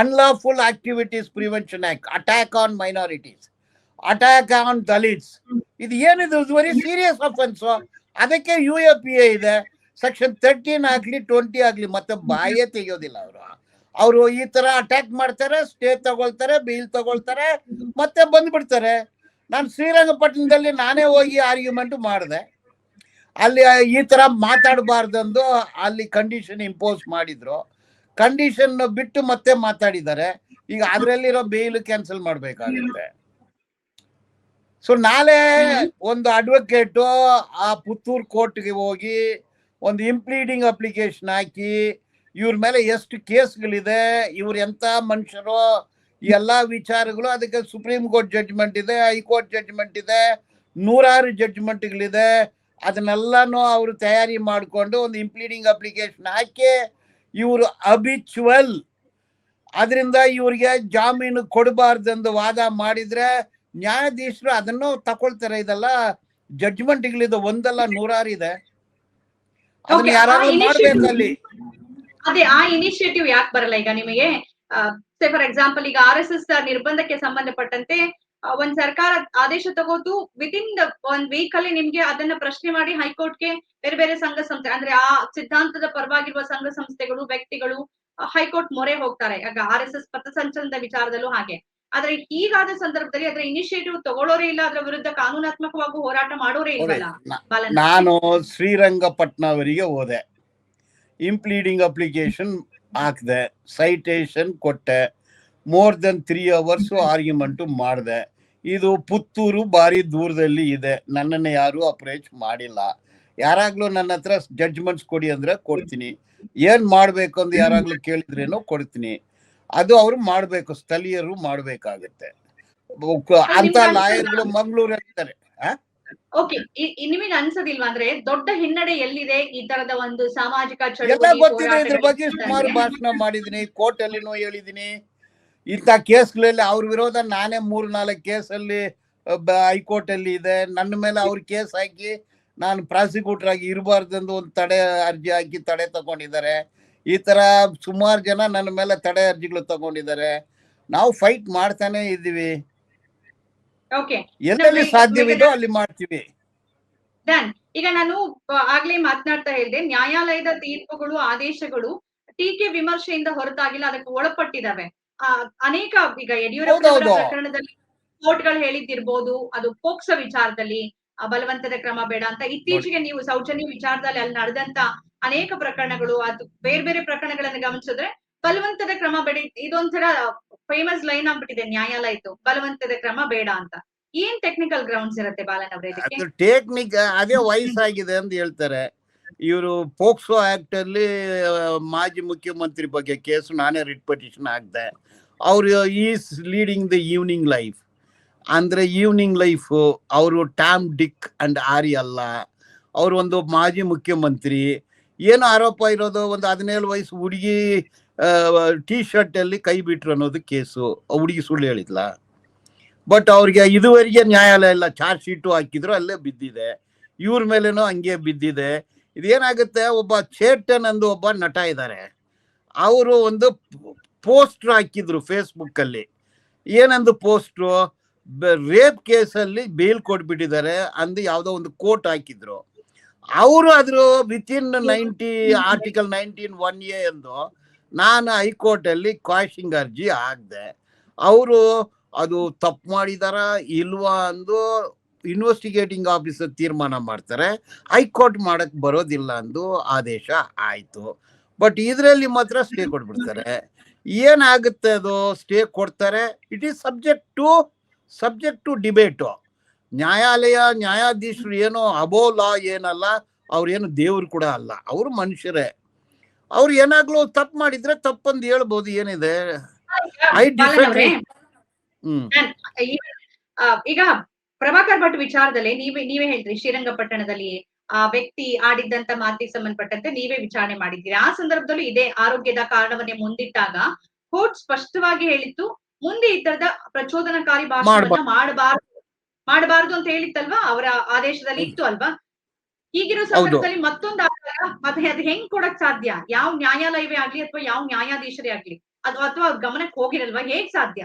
Unlawful activities prevention act attack on minorities attack on Dalits ಇದು ಏನಿದು? ವೆರಿ ಸೀರಿಯಸ್ ಅಫೆನ್ಸ್ ಅದಕ್ಕೆ ಯು ಎ ಪಿ ಎ ಇದೆ. ಸೆಕ್ಷನ್ ತರ್ಟೀನ್ ಆಗ್ಲಿ ಟ್ವೆಂಟಿ ಆಗ್ಲಿ ಮತ್ತೆ ಬಾಯೇ ತೆಗಿಯೋದಿಲ್ಲ ಅವರು. ಅವರು ಈ ತರ ಅಟ್ಯಾಕ್ ಮಾಡ್ತಾರೆ ಸ್ಟೇ ತಗೊಳ್ತಾರೆ ಬೀಲ್ ತಗೊಳ್ತಾರೆ ಮತ್ತೆ ಬಂದ್ಬಿಡ್ತಾರೆ. ನಾನು ಶ್ರೀರಂಗಪಟ್ಟಣದಲ್ಲಿ ನಾನೇ ಹೋಗಿ ಆರ್ಗ್ಯುಮೆಂಟ್ ಮಾಡಿದೆ. ಅಲ್ಲಿ ಈ ತರ ಮಾತಾಡಬಾರ್ದಂದು ಅಲ್ಲಿ ಕಂಡೀಷನ್ ಇಂಪೋಸ್ ಮಾಡಿದ್ರು. ಕಂಡೀಷನ್ ಬಿಟ್ಟು ಮತ್ತೆ ಮಾತಾಡಿದ್ದಾರೆ. ಈಗ ಅದರಲ್ಲಿರೋ ಬೇಲ್ ಕ್ಯಾನ್ಸಲ್ ಮಾಡ್ಬೇಕಾಗುತ್ತೆ. ಸೊ ನಾಳೆ ಒಂದು ಅಡ್ವೊಕೇಟು ಆ ಪುತ್ತೂರು ಕೋರ್ಟ್ಗೆ ಹೋಗಿ ಒಂದು ಇಂಪ್ಲೀಡಿಂಗ್ ಅಪ್ಲಿಕೇಶನ್ ಹಾಕಿ ಇವ್ರ ಮೇಲೆ ಎಷ್ಟು ಕೇಸ್ಗಳಿದೆ, ಇವ್ರು ಎಂಥ ಮನುಷ್ಯರು ಎಲ್ಲ ವಿಚಾರಗಳು, ಅದಕ್ಕೆ ಸುಪ್ರೀಂ ಕೋರ್ಟ್ ಜಡ್ಜ್ಮೆಂಟ್ ಇದೆ ಹೈಕೋರ್ಟ್ ಜಡ್ಜ್ಮೆಂಟ್ ಇದೆ, ನೂರಾರು ಜಡ್ಜ್ಮೆಂಟ್ಗಳಿದೆ ಅದನ್ನೆಲ್ಲಾನು ಅವರು ತಯಾರಿ ಮಾಡಿಕೊಂಡು ಒಂದು ಇಂಪ್ಲೀಡಿಂಗ್ ಅಪ್ಲಿಕೇಶನ್ ಹಾಕಿ ಇವರು ಅಬಿಚುವಲ್ ಅದರಿಂದ ಇವರಿಗೆ ಜಾಮೀನು ಕೊಡಬಾರ್ದೆಂದು ವಾದ ಮಾಡಿದ್ರೆ ನ್ಯಾಯಾಧೀಶರು ಅದನ್ನು ತಗೊಳ್ತಾರೆ, ಇದೆಲ್ಲ ಜಡ್ಜ್ಮೆಂಟ್ಗಳಿದೆ ಒಂದಲ್ಲ ನೂರಾರು ಇದೆ. ಅದನ್ನ ಯಾರಾದ್ರೂ ಅದೇ ಆ ಇನಿಷಿಯೇಟಿವ್ ಯಾಕೆ ಬರಲ್ಲ ಈಗ ನಿಮಗೆ? ಸೇ ಫಾರ್ ಎಕ್ಸಾಂಪಲ್ ಈಗ ಆರ್ ಎಸ್ ಎಸ್ ನಿರ್ಬಂಧಕ್ಕೆ ಸಂಬಂಧಪಟ್ಟಂತೆ ಒಂದ್ ಸರ್ಕಾರ ಆದೇಶ ತಗೋದು ವಿತಿನ್ ದ ಒಂದ್ ವೀಕ್ ಅಲ್ಲಿ ನಿಮ್ಗೆ ಅದನ್ನ ಪ್ರಶ್ನೆ ಮಾಡಿ ಹೈಕೋರ್ಟ್ಗೆ ಬೇರೆ ಬೇರೆ ಸಂಘ ಸಂಸ್ಥೆ ಅಂದ್ರೆ ಆ ಸಿದ್ಧಾಂತದ ಪರವಾಗಿರುವ ಸಂಘ ಸಂಸ್ಥೆಗಳು ವ್ಯಕ್ತಿಗಳು ಹೈಕೋರ್ಟ್ ಮೊರೆ ಹೋಗ್ತಾರೆ. ಈಗ ಆರ್ ಎಸ್ ಎಸ್ ಪಥಸಂಚಲನದ ವಿಚಾರದಲ್ಲೂ ಹಾಗೆ. ಆದ್ರೆ ಈಗಾದ ಸಂದರ್ಭದಲ್ಲಿ ಅದರ ಇನಿಷಿಯೇಟಿವ್ ತಗೊಳ್ಳೋರೇ ಇಲ್ಲ ಅದರ ವಿರುದ್ಧ ಕಾನೂನಾತ್ಮಕವಾಗಿ ಹೋರಾಟ ಮಾಡೋರೇ ಇಲ್ಲ ನಾ- ಬಾಲನ್. ನಾನು ಶ್ರೀರಂಗಪಟ್ಟಣವರಿಗೆ ಹೋದೆ. ಇಂಪ್ಲೀಡಿಂಗ್ ಅಪ್ಲಿಕೇಶನ್ ಹಾಕಿದೆ ಸೈಟೇಷನ್ ಕೊಟ್ಟೆ more than three hours argument ಮಾಡಿದೆ. ಇದು ಪುತ್ತೂರು ಭಾರಿ ದೂರದಲ್ಲಿ ಇದೆ. ನನ್ನನ್ನು ಯಾರು ಅಪ್ರೋಚ್ ಮಾಡಿಲ್ಲ. ಯಾರಾಗ್ಲೂ ನನ್ನ ಹತ್ರ ಜಡ್ಜ್ಮೆಂಟ್ಸ್ ಕೊಡಿ ಅಂದ್ರೆ ಕೊಡ್ತೀನಿ. ಏನ್ ಮಾಡ್ಬೇಕು ಅಂತ ಯಾರಾಗ್ಲೂ ಕೇಳಿದ್ರೇನೋ ಕೊಡ್ತೀನಿ. ಅದು ಅವ್ರು ಮಾಡ್ಬೇಕು ಸ್ಥಳೀಯರು ಮಾಡ್ಬೇಕಾಗತ್ತೆ. ಅಂತ ಲಾಯರ್ಗಳು ಮಂಗಳೂರಲ್ಲಿ ಇದ್ದಾರೆ ಓಕೆ ನಿಮಗೆ ಅನ್ಸದಿಲ್ವಾ ಅಂದ್ರೆ ದೊಡ್ಡ ಹಿನ್ನಡೆ ಎಲ್ಲಿದೆ? ಈ ತರದ ಒಂದು ಸಾಮಾಜಿಕ ಎಲ್ಲ ಗೊತ್ತಿದೆ ಇದ್ರ ಬಗ್ಗೆ ಸುಮಾರು ಭಾಷಣ ಮಾಡಿದೀನಿ ಕೋರ್ಟ್ ಅಲ್ಲಿನೂ ಹೇಳಿದೀನಿ ಇಂಥ ಕೇಸ್ಗಳಲ್ಲಿ ಅವ್ರ ವಿರೋಧ ನಾನೇ ಮೂರ್ ನಾಲ್ಕು ಕೇಸಲ್ಲಿ ಹೈಕೋರ್ಟ್ ಅಲ್ಲಿ ಇದೆ. ನನ್ನ ಮೇಲೆ ಅವ್ರ ಕೇಸ್ ಹಾಕಿ ನಾನು ಪ್ರಾಸಿಕ್ಯೂಟರ್ ಆಗಿ ಇರಬಾರ್ದು ಒಂದು ತಡೆ ಅರ್ಜಿ ಹಾಕಿ ತಡೆ ತಗೊಂಡಿದ್ದಾರೆ. ಈ ತರ ಸುಮಾರು ಜನ ನನ್ನ ಮೇಲೆ ತಡೆ ಅರ್ಜಿಗಳು ತಗೊಂಡಿದ್ದಾರೆ. ನಾವು ಫೈಟ್ ಮಾಡ್ತಾನೆ ಇದ್ದೀವಿ. ಓಕೆ ಎಲ್ಲೆಲ್ಲಿ ಸಾಧ್ಯವಿದೆ ಅಲ್ಲಿ ಮಾಡ್ತೀವಿ. ಡನ್ ಈಗ ನಾನು ಆಗ್ಲೇ ಮಾತನಾಡ್ತಾ ಹೇಳಿದೆ ನ್ಯಾಯಾಲಯದ ತೀರ್ಪುಗಳು ಆದೇಶಗಳು ಟೀಕೆ ವಿಮರ್ಶೆಯಿಂದ ಹೊರತಾಗಿಲ್ಲ ಅದಕ್ಕೆ ಒಳಪಟ್ಟಿದಾವೆ ಅನೇಕ ಈಗ ಯಡಿಯೂರಪ್ಪ. ಪ್ರಕರಣದಲ್ಲಿ ಕೋರ್ಟ್ಗಳು ಹೇಳಿದ್ದಿರ್ಬೋದು ಅದು ಪೋಕ್ಸೋ ವಿಚಾರದಲ್ಲಿ ಬಲವಂತದ ಕ್ರಮ ಬೇಡ ಅಂತ ಇತ್ತೀಚೆಗೆ ನೀವು ಸೌಜನ್ಯ ವಿಚಾರದಲ್ಲಿ ಅಲ್ಲಿ ನಡೆದಂತ ಅನೇಕ ಪ್ರಕರಣಗಳು ಅದು ಬೇರೆ ಬೇರೆ ಪ್ರಕರಣಗಳನ್ನ ಗಮನಿಸಿದ್ರೆ ಬಲವಂತದ ಕ್ರಮ ಬೇಡ. ಇದೊಂಥರ ಫೇಮಸ್ ಲೈನ್ ಆಗ್ಬಿಟ್ಟಿದೆ ನ್ಯಾಯಾಲಯದ್ದು. ಬಲವಂತದ ಕ್ರಮ ಬೇಡ ಅಂತ. ಏನ್ ಟೆಕ್ನಿಕಲ್ ಗ್ರೌಂಡ್ಸ್ ಇರುತ್ತೆ ಬಾಲನ್ ಅವರ ಟೆಕ್ನಿಕ್ ಅದೇ ವಯಸ್ಸಾಗಿದೆ ಅಂತ ಹೇಳ್ತಾರೆ. ಇವರು ಪೋಕ್ಸೋ ಆಕ್ಟ್ ಅಲ್ಲಿ ಮಾಜಿ ಮುಖ್ಯಮಂತ್ರಿ ಬಗ್ಗೆ ಕೇಸು ನಾನೇ ರಿಟ್ ಪಟಿಷನ್ ಆಗ್ದೆ ಅವರು is leading the evening life ಅಂದ್ರೆ ಈವ್ನಿಂಗ್ ಲೈಫ್ ಅವರು ಟಾಮ್ ಡಿಕ್ ಅಂಡ್ ಆರಿ ಅಲ್ಲ. ಅವರು ಒಂದು ಮಾಜಿ ಮುಖ್ಯಮಂತ್ರಿ. ಏನು ಆರೋಪ ಇರೋದು? ಒಂದು ಹದಿನೇಳು ವಯಸ್ಸು ಹುಡುಗಿ ಟೀ ಶರ್ಟ್ ಅಲ್ಲಿ ಕೈ ಬಿಟ್ರು ಅನ್ನೋದು ಕೇಸು. ಹುಡುಗಿ ಸುಳ್ಳು ಹೇಳಿದ್ಲ? ಬಟ್ ಅವ್ರಿಗೆ ಇದುವರೆಗೆ ನ್ಯಾಯಾಲಯ ಇಲ್ಲ ಚಾರ್ಜ್ ಶೀಟು ಹಾಕಿದ್ರು, ಅಲ್ಲೇ ಬಿದ್ದಿದೆ. ಇವ್ರ ಮೇಲೇನೋ ಹಂಗೆ ಬಿದ್ದಿದೆ. ಇದೇನಾಗುತ್ತೆ? ಒಬ್ಬ ಚೇಟನ್ ಅಂದು ಒಬ್ಬ ನಟ ಇದ್ದಾರೆ ಅವರು ಒಂದು ಪೋಸ್ಟರ್ ಹಾಕಿದ್ರು ಫೇಸ್ಬುಕ್ಕಲ್ಲಿ ಏನಂದು ಪೋಸ್ಟ್ರು? ರೇಪ್ ಕೇಸಲ್ಲಿ ಬೇಲ್ ಕೊಟ್ಬಿಟ್ಟಿದ್ದಾರೆ ಅಂದು ಯಾವುದೋ ಒಂದು ಕೋರ್ಟ್ ಹಾಕಿದ್ರು. ಅವರು ಅದ್ರ within ninety article nineteen one A ಎಂದು ನಾನು ಹೈಕೋರ್ಟ್ ಅಲ್ಲಿ ಕ್ವಾಶಿಂಗ್ ಅರ್ಜಿ ಹಾಕ್ದೆ. ಅವರು ಅದು ತಪ್ಪು ಮಾಡಿದಾರ ಇಲ್ವಾ ಅಂದು ಇನ್ವೆಸ್ಟಿಗೇಟಿಂಗ್ ಆಫೀಸರ್ ತೀರ್ಮಾನ ಮಾಡ್ತಾರೆ. ಹೈಕೋರ್ಟ್ ಮಾಡಕ್ ಬರೋದಿಲ್ಲ ಅಂದು ಆದೇಶ ಆಯ್ತು. ಬಟ್ ಇದರಲ್ಲಿ ಮಾತ್ರ ಸ್ಟೇ ಕೊಟ್ಬಿಡ್ತಾರೆ. ಏನಾಗುತ್ತೆ ಅದು? ಸ್ಟೇ ಕೊಡ್ತಾರೆ. It is subject to subject to debate ನ್ಯಾಯಾಲಯ ನ್ಯಾಯಾಧೀಶರು ಏನೋ ಅಬೋ ಲಾ ಏನಲ್ಲ ಅವ್ರೇನು ದೇವ್ರು ಕೂಡ ಅಲ್ಲ ಅವರು ಮನುಷ್ಯರೇ. ಅವ್ರು ಏನಾಗ್ಲೂ ತಪ್ಪು ಮಾಡಿದ್ರೆ ತಪ್ಪಂದು ಹೇಳ್ಬೋದು ಏನಿದೆ? I hmm. ಈಗ ಪ್ರಭಾಕರ್ ಭಟ್ ವಿಚಾರದಲ್ಲಿ ನೀವೇ ನೀವೇ ಹೇಳ್ತೀರಿ ಶ್ರೀರಂಗಪಟ್ಟಣದಲ್ಲಿ ಆ ವ್ಯಕ್ತಿ ಆಡಿದ್ದಂತ ಮಾತಿಗೆ ಸಂಬಂಧಪಟ್ಟಂತೆ ನೀವೇ ವಿಚಾರಣೆ ಮಾಡಿದ್ದೀರಿ? ಆ ಸಂದರ್ಭದಲ್ಲೂ ಇದೇ ಆರೋಗ್ಯದ ಕಾರಣವನ್ನೇ ಮುಂದಿಟ್ಟಾಗ ಕೋರ್ಟ್ ಸ್ಪಷ್ಟವಾಗಿ ಹೇಳಿತ್ತು ಮುಂದೆ ಈ ತರದ ಪ್ರಚೋದನಕಾರಿ ಭಾಷೆ ಮಾಡ್ಬಾರ್ದು. ಮಾಡಬಾರ್ದು ಅಂತ ಹೇಳಿತ್ತಲ್ವಾ? ಅವರ ಆದೇಶದಲ್ಲಿ ಇತ್ತು ಅಲ್ವಾ? ಈಗಿರೋ ಸಂದರ್ಭದಲ್ಲಿ ಮತ್ತೊಂದು ಆಧಾರ ಮತ್ತೆ ಅದು ಹೆಂಗ್ ಕೊಡಕ್ ಸಾಧ್ಯ? ಯಾವ ನ್ಯಾಯಾಲಯವೇ ಆಗ್ಲಿ ಅಥವಾ ಯಾವ ನ್ಯಾಯಾಧೀಶರೇ ಆಗ್ಲಿ? ಅದು ಅಥವಾ ಗಮನಕ್ಕೆ ಹೋಗಿರಲ್ವಾ? ಹೇಗ್ ಸಾಧ್ಯ?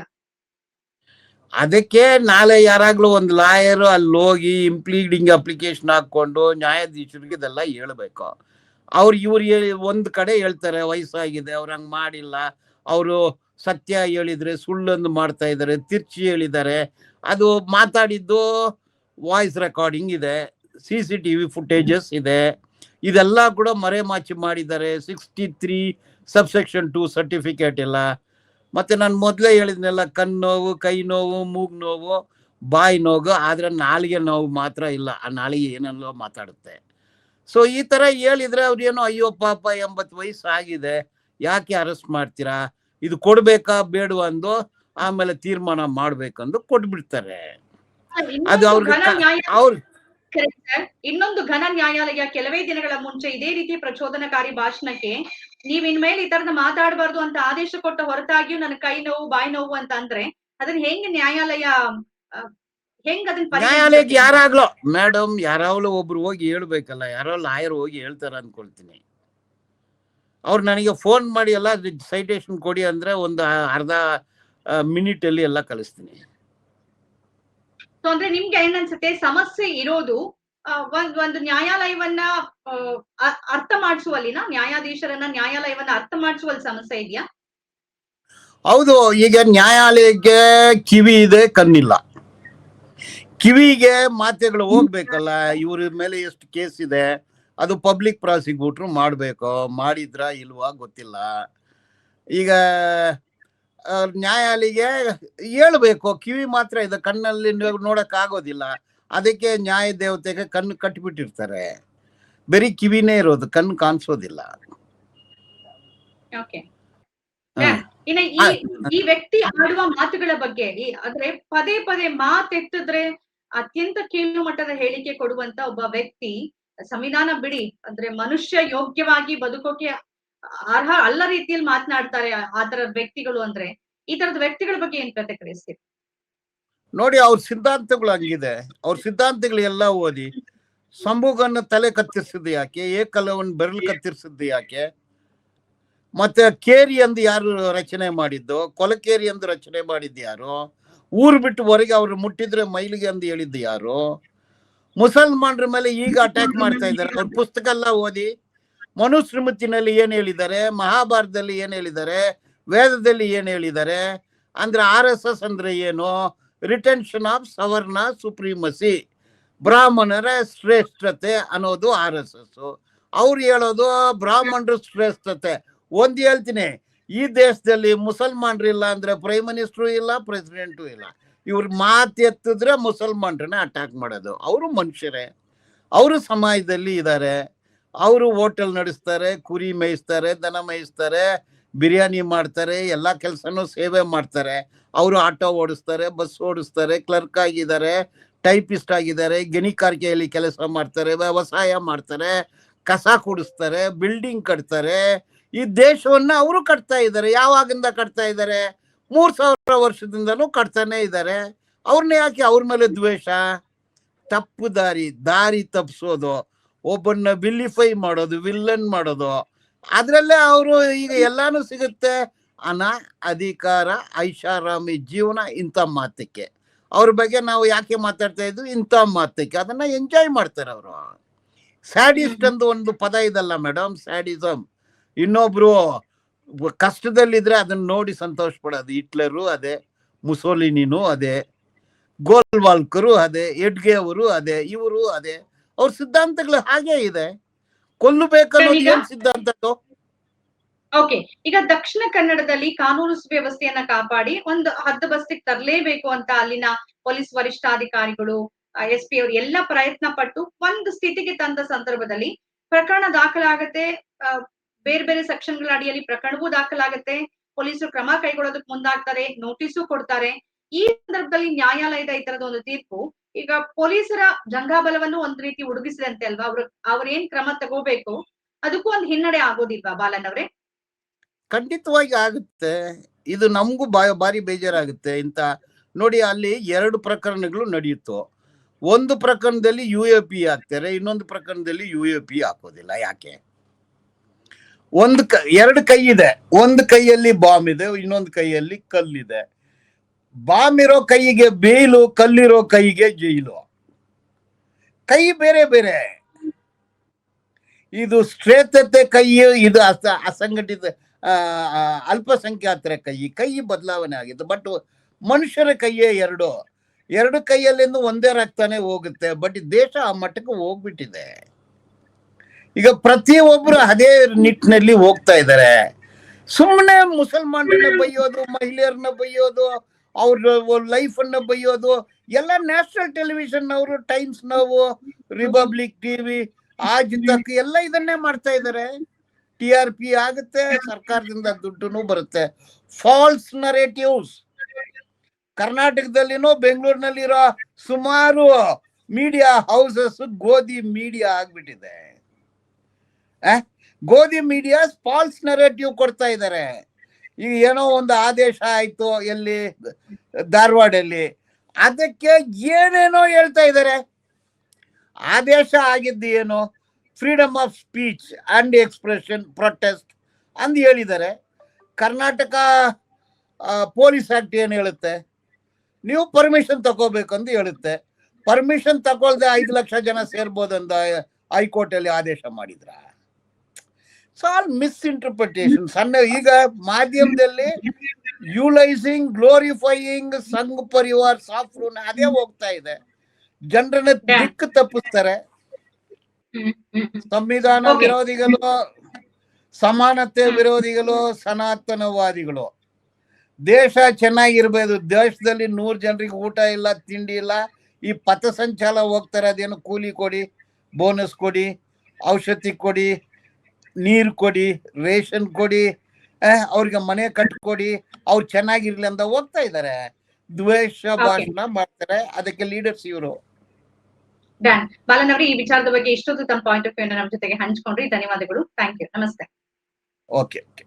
ಅದಕ್ಕೆ ನಾಳೆ ಯಾರಾಗ್ಲೂ ಒಂದು ಲಾಯರ್ ಅಲ್ಲಿ ಹೋಗಿ ಇಂಪ್ಲೀಡಿಂಗ್ ಅಪ್ಲಿಕೇಶನ್ ಹಾಕೊಂಡು ನ್ಯಾಯಾಧೀಶರಿಗೆ ಇದೆಲ್ಲ ಹೇಳ್ಬೇಕು. ಅವ್ರು ಇವ್ರು ಒಂದ್ ಕಡೆ ಹೇಳ್ತಾರೆ ವಯಸ್ಸಾಗಿದೆ ಅವ್ರು ಹಂಗ ಮಾಡಿಲ್ಲ ಅವರು ಸತ್ಯ ಹೇಳಿದ್ರೆ ಸುಳ್ಳೊಂದು ಮಾಡ್ತಾ ಇದ್ದಾರೆ, ತಿರ್ಚಿ ಹೇಳಿದ್ದಾರೆ. ಅದು ಮಾತಾಡಿದ್ದು ವಾಯ್ಸ್ ರೆಕಾರ್ಡಿಂಗ್ ಇದೆ C C T V footages ಇದೆ. ಇದೆಲ್ಲ ಕೂಡ ಮರೆಮಾಚಿ ಮಾಡಿದ್ದಾರೆ sixty three subsection two certificate ಎಲ್ಲ. ಮತ್ತೆ ನಾನು ಮೊದಲೇ ಹೇಳಿದ್ನೆಲ್ಲ ಕಣ್ಣು ನೋವು ಕೈ ನೋವು ಮೂಗು ನೋವು ಬಾಯಿ ನೋವು ಆದರೆ ನಾಲಿಗೆ ನೋವು ಮಾತ್ರ ಇಲ್ಲ. ಆ ನಾಲಿಗೆ ಏನೆಲ್ಲೋ ಮಾತಾಡುತ್ತೆ. ಸೊ ಈ ಥರ ಹೇಳಿದರೆ ಅವ್ರು ಏನೋ ಅಯ್ಯೋ ಪಾಪ ಎಂಬತ್ತು ವಯಸ್ಸು ಆಗಿದೆ ಯಾಕೆ ಅರೆಸ್ಟ್ ಮಾಡ್ತೀರಾ? ಇದು ಕೊಡ್ಬೇಕಾ ಬೇಡವಾ ಅಂದು ಆಮೇಲೆ ತೀರ್ಮಾನ ಮಾಡ್ಬೇಕಂದು ಕೊಟ್ಬಿಡ್ತಾರೆ ಅದು ಇನ್ನೊಂದು ಅವ್ರಿಗೆ ಅವ್ರ. ಇನ್ನೊಂದು ಘನ ನ್ಯಾಯಾಲಯ ಕೆಲವೇ ದಿನಗಳ ಮುಂಚೆ ಇದೇ ರೀತಿ ಪ್ರಚೋದನಕಾರಿ ಭಾಷಣಕ್ಕೆ ನೀವ್ ಇನ್ಮೇಲೆ ಈ ತರದ ಮಾತಾಡಬಾರ್ದು ಅಂತ ಆದೇಶ ಕೊಟ್ಟ ಹೊರತಾಗಿಯೂ ನನ್ನ ಕೈ ನೋವು ಬಾಯಿ ನೋವು ಅಂತ ಅಂದ್ರೆ ಅದನ್ನ ಹೆಂಗ್ ನ್ಯಾಯಾಲಯ ಹೆಂಗ್ ಅದನ್ ನ್ಯಾಯಾಲಯಕ್ಕೆ ಯಾರಾಗ್ಲೋ ಮೇಡಮ್ ಯಾರಾವ್ಲೋ ಒಬ್ರು ಹೋಗಿ ಹೇಳ್ಬೇಕಲ್ಲ ಯಾರೋ ಲಾಯರ್ ಹೋಗಿ ಹೇಳ್ತಾರ ಅನ್ಕೊಳ್ತೀನಿ ಅವ್ರು ನನಗೆ ಫೋನ್ ಮಾಡಿ ಎಲ್ಲ ಸೈಟೇಷನ್ ಕೊಡಿ ಅಂದ್ರೆ ಒಂದು ಅರ್ಧ ಮಿನಿಟ್ ಅಲ್ಲಿ ಎಲ್ಲ ಕಳಿಸ್ತೀನಿ. ಸೊ ಅಂದ್ರೆ ನಿಮ್ಗೆ ಏನನ್ಸುತ್ತೆ? ಸಮಸ್ಯೆ ಇರೋದು ಒಂದ್ ಒಂದು ನ್ಯಾಯಾಲಯವನ್ನ ಅರ್ಥ ಮಾಡಿಸುವಲ್ಲಿನ? ನ್ಯಾಯಾಧೀಶರನ್ನ ನ್ಯಾಯಾಲಯವನ್ನ ಅರ್ಥ ಮಾಡಿಸುವಲ್ಲಿ ಸಮಸ್ಯೆ ಇದೆಯಾ? ಹೌದು ಈಗ ನ್ಯಾಯಾಲಯಕ್ಕೆ ಕಿವಿ ಇದೆ ಕಣ್ಣಿಲ್ಲ. ಕಿವಿಗೆ ಮಾತೆಗಳು ಹೋಗ್ಬೇಕಲ್ಲ ಇವ್ರ ಮೇಲೆ ಎಷ್ಟು ಕೇಸ್ ಇದೆ? ಅದು ಪಬ್ಲಿಕ್ ಪ್ರಾಸಿಕ್ಯೂಟ್ರು ಮಾಡಬೇಕು ಮಾಡಿದ್ರ ಇಲ್ವಾ ಗೊತ್ತಿಲ್ಲ. ಈಗ ನ್ಯಾಯಾಲಿಗೆ ನ್ಯಾಯಾಲಯಗೆ ಹೇಳ್ಬೇಕು ಕಿವಿ ಮಾತ್ರ ಇದೆ ಕಣ್ಣಲ್ಲಿ ನೋಡಕ್ ಆಗೋದಿಲ್ಲ ಅದಕ್ಕೆ ನ್ಯಾಯ ದೇವತೆಗೆ ಕಣ್ಣು ಕಟ್ಟಿಬಿಟ್ಟಿರ್ತಾರೆ ಬರೀ ಕಿವಿನೇ ಇರೋದು ಕಣ್ಣು ಕಾಣಿಸೋದಿಲ್ಲ. ಈ ವ್ಯಕ್ತಿ ಆಡುವ ಮಾತುಗಳ ಬಗ್ಗೆ ಅಂದ್ರೆ ಪದೇ ಪದೇ ಮಾತೆತ್ತಿದ್ರೆ ಅತ್ಯಂತ ಕೀಳು ಮಟ್ಟದ ಹೇಳಿಕೆ ಕೊಡುವಂತ ಒಬ್ಬ ವ್ಯಕ್ತಿ ಸಂವಿಧಾನ ಬಿಡಿ ಅಂದ್ರೆ ಮನುಷ್ಯ ಯೋಗ್ಯವಾಗಿ ಬದುಕೋಕೆ ಅರ್ಹ ಅಲ್ಲ ರೀತಿಯಲ್ಲಿ ಮಾತನಾಡ್ತಾರೆ ಆ- ತರ ವ್ಯಕ್ತಿಗಳು ಅಂದ್ರೆ ಈ ತರದ ವ್ಯಕ್ತಿಗಳ ಬಗ್ಗೆ ಏನ್ ಪ್ರತಿಕ್ರಿಯಿಸ್ತೀರಿ ನೋಡಿ, ಅವ್ರ ಸಿದ್ಧಾಂತಗಳು ಹಂಗಿದೆ. ಅವ್ರ ಸಿದ್ಧಾಂತಗಳು ಎಲ್ಲ ಓದಿ. ಸಂಭೋಗನ ತಲೆ ಕತ್ತರಿಸಿದ್ದು ಯಾಕೆ? ಏಕಲವನ್ ಬೆರಳು ಕತ್ತರಿಸಿದ್ದು ಯಾಕೆ? ಮತ್ತೆ ಕೇರಿ ಅಂದು ಯಾರು ರಚನೆ ಮಾಡಿದ್ದು? ಕೊಲಕೇರಿ ಎಂದು ರಚನೆ ಮಾಡಿದ್ದು ಯಾರು? ಊರು ಬಿಟ್ಟು ಹೊರಗೆ ಅವ್ರು ಮುಟ್ಟಿದ್ರೆ ಮೈಲಿಗೆ ಅಂದು ಹೇಳಿದ್ದು ಯಾರು? ಮುಸಲ್ಮಾನರ ಮೇಲೆ ಈಗ ಅಟ್ಯಾಕ್ ಮಾಡ್ತಾ ಇದ್ದಾರೆ. ಅವ್ರ ಪುಸ್ತಕ ಎಲ್ಲ ಓದಿ ಮನುಸ್ಮೃತಿನಲ್ಲಿ ಏನ್ ಹೇಳಿದ್ದಾರೆ, ಮಹಾಭಾರತದಲ್ಲಿ ಏನ್ ಹೇಳಿದ್ದಾರೆ, ವೇದದಲ್ಲಿ ಏನ್ ಹೇಳಿದ್ದಾರೆ, ಅಂದ್ರೆ ಆರ್ ಎಸ್ ಎಸ್ ಅಂದ್ರೆ ಏನು? ರಿಟೆನ್ಷನ್ ಆಫ್ ಸವರ್ಣ ಸುಪ್ರೀಮಸಿ ಬ್ರಾಹ್ಮಣರ ಶ್ರೇಷ್ಠತೆ ಅನ್ನೋದು ಆರ್ ಎಸ್ ಎಸ್. ಅವ್ರು ಹೇಳೋದು ಬ್ರಾಹ್ಮಣರ ಶ್ರೇಷ್ಠತೆ. ಒಂದ್ ಹೇಳ್ತೀನಿ, ಈ ದೇಶದಲ್ಲಿ ಮುಸಲ್ಮಾನರು ಇಲ್ಲ ಅಂದ್ರೆ ಪ್ರೈಮ್ ಮಿನಿಸ್ಟ್ರು ಇಲ್ಲ ಪ್ರೆಸಿಡೆಂಟು ಇಲ್ಲ. ಇವ್ರ ಮಾತು ಎತ್ತಿದ್ರೆ ಮುಸಲ್ಮಾನ್ರನ್ನ ಅಟ್ಯಾಕ್ ಮಾಡೋದು. ಅವರು ಮನುಷ್ಯರೇ. ಅವರು ಸಮಾಜದಲ್ಲಿ ಇದ್ದಾರೆ ಅವರು ಹೋಟೆಲ್ ನಡೆಸ್ತಾರೆ, ಕುರಿ ಮೇಯಿಸ್ತಾರೆ, ದನ ಮೇಯಿಸ್ತಾರೆ, ಬಿರಿಯಾನಿ ಮಾಡ್ತಾರೆ, ಎಲ್ಲ ಕೆಲಸನೂ ಸೇವೆ ಮಾಡ್ತಾರೆ. ಅವರು ಆಟೋ ಓಡಿಸ್ತಾರೆ, ಬಸ್ ಓಡಿಸ್ತಾರೆ, ಕ್ಲರ್ಕ್ ಆಗಿದ್ದಾರೆ, ಟೈಪಿಸ್ಟ್ ಆಗಿದ್ದಾರೆ ಗಣಿಕಾರಿಕೆಯಲ್ಲಿ ಕೆಲಸ ಮಾಡ್ತಾರೆ, ವ್ಯವಸಾಯ ಮಾಡ್ತಾರೆ, ಕಸ ಕುಡಿಸ್ತಾರೆ ಬಿಲ್ಡಿಂಗ್ ಕಟ್ತಾರೆ. ಈ ದೇಶವನ್ನು ಅವರು ಕಟ್ತಾ ಇದ್ದಾರೆ. ಯಾವಾಗಿಂದ ಕಟ್ತಾ ಇದ್ದಾರೆ? ಮೂರ್ ಸಾವಿರ ವರ್ಷದಿಂದಲೂ ಕಟ್ತಾನೆ ಇದ್ದಾರೆ ಅವ್ರನ್ನ ಯಾಕೆ ಅವ್ರ ಮೇಲೆ ದ್ವೇಷ? ತಪ್ಪು ದಾರಿ ದಾರಿ ತಪ್ಪಿಸೋದು ಒಬ್ಬನ್ನ ವಿಲ್ಲಿಫೈ ಮಾಡೋದು ವಿಲ್ಲನ್ ಮಾಡೋದು. ಅದ್ರಲ್ಲೇ ಅವರು ಈಗ ಎಲ್ಲಾನು ಸಿಗುತ್ತೆ. ಅನ ಅಧಿಕಾರ ಐಷಾರಾಮಿ ಜೀವನ ಇಂಥ ಮಾತಕ್ಕೆ. ಅವ್ರ ಬಗ್ಗೆ ನಾವು ಯಾಕೆ ಮಾತಾಡ್ತಾ ಇದ್ವಿ? ಇಂಥ ಮಾತಕ್ಕೆ. ಅದನ್ನ ಎಂಜಾಯ್ ಮಾಡ್ತಾರೆ ಅವರು. ಸ್ಯಾಡಿಸ್ಟ್ ಅಂತ ಒಂದು ಪದ ಇದಲ್ಲ ಮೇಡಮ್ ಸ್ಯಾಡಿಸಮ್ ಇನ್ನೊಬ್ರು ಕಷ್ಟದಲ್ಲಿದ್ರೆ ಅದನ್ನ ನೋಡಿ ಸಂತೋಷ ಪಡೋದು ಹಿಟ್ಲರು ಅದೇ ಮುಸೋಲಿನಿನೂ ಅದೇ ಗೋಲ್ವಾಲ್ಕರು ಅದೇ ಎಡ್ಗೆ ಅವರು ಅದೇ ಇವರು ಅದೇ ಅವ್ರ ಸಿದ್ಧಾಂತಗಳು ಹಾಗೆ ಇದೆ. ಕೊಲ್ಲಬೇಕನ್ನೋದು ಏನ್ ಸಿದ್ಧಾಂತದ್ದು? ಓಕೆ ಈಗ ದಕ್ಷಿಣ ಕನ್ನಡದಲ್ಲಿ ಕಾನೂನು ಸುವ್ಯವಸ್ಥೆಯನ್ನ ಕಾಪಾಡಿ ಒಂದು ಹದ್ದುಬಸ್ತಿಗೆ ತರಲೇಬೇಕು ಅಂತ ಅಲ್ಲಿನ ಪೊಲೀಸ್ ವರಿಷ್ಠಾಧಿಕಾರಿಗಳು ಎಸ್ ಪಿ ಅವರು ಎಲ್ಲ ಪ್ರಯತ್ನ ಪಟ್ಟು ಒಂದು ಸ್ಥಿತಿಗೆ ತಂದ ಸಂದರ್ಭದಲ್ಲಿ ಪ್ರಕರಣ ದಾಖಲಾಗತ್ತೆ ಬೇರೆ ಬೇರೆ ಸೆಕ್ಷನ್ಗಳ ಅಡಿಯಲ್ಲಿ ಪ್ರಕರಣವೂ ದಾಖಲಾಗುತ್ತೆ. ಪೊಲೀಸರು ಕ್ರಮ ಕೈಗೊಳ್ಳೋದಕ್ಕೆ ಮುಂದಾಗ್ತಾರೆ ನೋಟಿಸು ಕೊಡ್ತಾರೆ. ಈ ಸಂದರ್ಭದಲ್ಲಿ ನ್ಯಾಯಾಲಯದ ಈ ತರದ ಒಂದು ತೀರ್ಪು ಈಗ ಪೊಲೀಸರ ಜಂಗಾಬಲವನ್ನು ಒಂದ್ ರೀತಿ ಉಡುಗಿಸಿದಂತೆ ಅಲ್ವಾ? ಅವ್ರ ಅವ್ರೇನ್ ಕ್ರಮ ತಗೋಬೇಕು? ಅದಕ್ಕೂ ಒಂದು ಹಿನ್ನಡೆ ಆಗೋದಿಲ್ವಾ ಬಾಲನ್ ಅವ್ರೆ? ಖಂಡಿತವಾಗಿ ಆಗುತ್ತೆ. ಇದು ನಮಗೂ ಬಾ, ಭಾರಿ ಬೇಜಾರಾಗುತ್ತೆ. ಇಂತ ನೋಡಿ ಅಲ್ಲಿ ಎರಡು ಪ್ರಕರಣಗಳು ನಡೆಯಿತು ಒಂದು ಪ್ರಕರಣದಲ್ಲಿ ಯು ಎ ಪಿ ಹಾಕ್ತಾರೆ, ಇನ್ನೊಂದು ಪ್ರಕರಣದಲ್ಲಿ ಯು ಎ ಪಿ ಹಾಕೋದಿಲ್ಲ. ಯಾಕೆ? ಒಂದು ಕ, ಎರಡು ಕೈ ಇದೆ. ಒಂದು ಕೈಯಲ್ಲಿ ಬಾಂಬ್ ಇದೆ, ಇನ್ನೊಂದು ಕೈಯಲ್ಲಿ ಕಲ್ಲಿದೆ. ಬಾಂಬ್ ಇರೋ ಕೈಗೆ ಬೇಲು, ಕಲ್ಲಿರೋ ಕೈಗೆ ಜೈಲು. ಕೈ ಬೇರೆ ಬೇರೆ. ಇದು ಶ್ರೇತತೆ ಕೈ, ಇದು ಅಸ, ಅಸಂಘಟಿತ ಅಲ್ಪಸಂಖ್ಯಾತರ ಕೈ. ಕೈ ಬದಲಾವಣೆ ಆಗಿದೆ ಬಟ್ ಮನುಷ್ಯರ ಕೈಯೇ ಎರಡು. ಎರಡು ಕೈಯಲ್ಲಿಂದ ಒಂದೇ ರಕ್ತನೇ ಹೋಗುತ್ತೆ ಬಟ್ ದೇಶ ಆ ಮಟ್ಟಕ್ಕೆ ಹೋಗ್ಬಿಟ್ಟಿದೆ. ಈಗ ಪ್ರತಿಯೊಬ್ರು ಅದೇ ನಿಟ್ಟಿನಲ್ಲಿ ಹೋಗ್ತಾ ಇದ್ದಾರೆ ಸುಮ್ಮನೆ ಮುಸಲ್ಮಾನರನ್ನ ಬೈಯೋದು, ಮಹಿಳೆಯರನ್ನ ಬೈಯೋದು, ಅವ್ರ ಲೈಫ್ ಅನ್ನ ಬೈಯೋದು, ಎಲ್ಲ ನ್ಯಾಷನಲ್ ಟೆಲಿವಿಷನ್ ಅವರು ಟೈಮ್ಸ್ ನಾವು ರಿಪಬ್ಲಿಕ್ ಟಿವಿ ಆ ಎಲ್ಲ ಇದನ್ನೇ ಮಾಡ್ತಾ ಇದ್ದಾರೆ ಟಿ ಆರ್ ಪಿ ಆಗುತ್ತೆ, ಸರ್ಕಾರದಿಂದ ದುಡ್ಡು ಬರುತ್ತೆ. ಫಾಲ್ಸ್ ನರೇಟಿವ್ಸ್ ಕರ್ನಾಟಕದಲ್ಲಿನೋ, ಬೆಂಗಳೂರಿನಲ್ಲಿರೋ ಸುಮಾರು ಮೀಡಿಯಾ ಹೌಸಸ್ ಗೋಧಿ ಮೀಡಿಯಾ ಆಗ್ಬಿಟ್ಟಿದೆ? ಗೋಧಿ ಮೀಡಿಯಾ ಫಾಲ್ಸ್ ನರೇಟಿವ್ ಕೊಡ್ತಾ ಇದ್ದಾರೆ ಈಗ ಏನೋ ಒಂದು ಆದೇಶ ಆಯ್ತು ಎಲ್ಲಿ? ಧಾರವಾಡಲ್ಲಿ. ಅದಕ್ಕೆ ಏನೇನೋ ಹೇಳ್ತಾ ಇದ್ದಾರೆ ಆದೇಶ ಆಗಿದ್ದು ಏನು? Freedom of speech and expression protest ಅಂದ್ ಹೇಳಿದ್ದಾರೆ ಕರ್ನಾಟಕ ಪೊಲೀಸ್ ಆಕ್ಟ್ ಏನು ಹೇಳುತ್ತೆ? ನೀವು ಪರ್ಮಿಷನ್ ತಗೋಬೇಕು ಅಂತ ಹೇಳುತ್ತೆ. ಪರ್ಮಿಷನ್ ತಗೊಳ್ದೆ ಐದು ಲಕ್ಷ ಜನ ಸೇರ್ಬೋದಂದ ಹೈಕೋರ್ಟ್ ಅಲ್ಲಿ ಆದೇಶ ಮಾಡಿದ್ರ? ಸೊ ಆಲ್ ಮಿಸ್ಇಂಟರ್ಪ್ರಿಟೇಷನ್ ಸಣ್ಣ ಈಗ ಮಾಧ್ಯಮದಲ್ಲಿ ಯುಲೈಸಿಂಗ್ ಗ್ಲೋರಿಫೈಯಿಂಗ್ ಸಂಘ ಪರಿವಾರ ಸಾಫ್ರೂನ್ ಅದೇ ಹೋಗ್ತಾ ಇದೆ. ಜನರನ್ನ ದಿಕ್ಕು ತಪ್ಪಿಸ್ತಾರೆ. ಸಂವಿಧಾನ. ವಿರೋಧಿಗಳು ಸಮಾನತೆ ವಿರೋಧಿಗಳು ಸನಾತನವಾದಿಗಳು. ದೇಶ ಚೆನ್ನಾಗಿರ್ಬೋದು. ದೇಶದಲ್ಲಿ ನೂರ್ ಜನರಿಗೆ ಊಟ ಇಲ್ಲ ತಿಂಡಿ ಇಲ್ಲ ಈ ಪಥಸಂಚಾಲ ಹೋಗ್ತಾರೆ ಅದೇನು ಕೂಲಿ ಕೊಡಿ ಬೋನಸ್ ಕೊಡಿ ಔಷಧಿ ಕೊಡಿ ನೀರು ಕೊಡಿ ರೇಷನ್ ಕೊಡಿ ಅವ್ರಿಗೆ ಮನೆ ಕಟ್ಕೊಡಿ ಅವ್ರು ಚೆನ್ನಾಗಿರ್ಲಿ ಅಂತ ಹೋಗ್ತಾ ಇದ್ದಾರೆ ದ್ವೇಷ ಭಾಷಣ ಮಾಡ್ತಾರೆ. ಅದಕ್ಕೆ ಲೀಡರ್ಸ್ ಇವರು. ಡನ್ ಬಾಲನ್ ಅವರೇ ಈ ವಿಚಾರದ ಬಗ್ಗೆ ಇಷ್ಟೊಂದು ತಮ್ಮ ಪಾಯಿಂಟ್ ಆಫ್ ವ್ಯೂ ನಮ್ಮ ಜೊತೆಗೆ ಹಂಚ್ಕೊಂಡ್ರಿ. ಧನ್ಯವಾದಗಳು. ಥ್ಯಾಂಕ್ ಯು ನಮಸ್ತೆ. Okay okay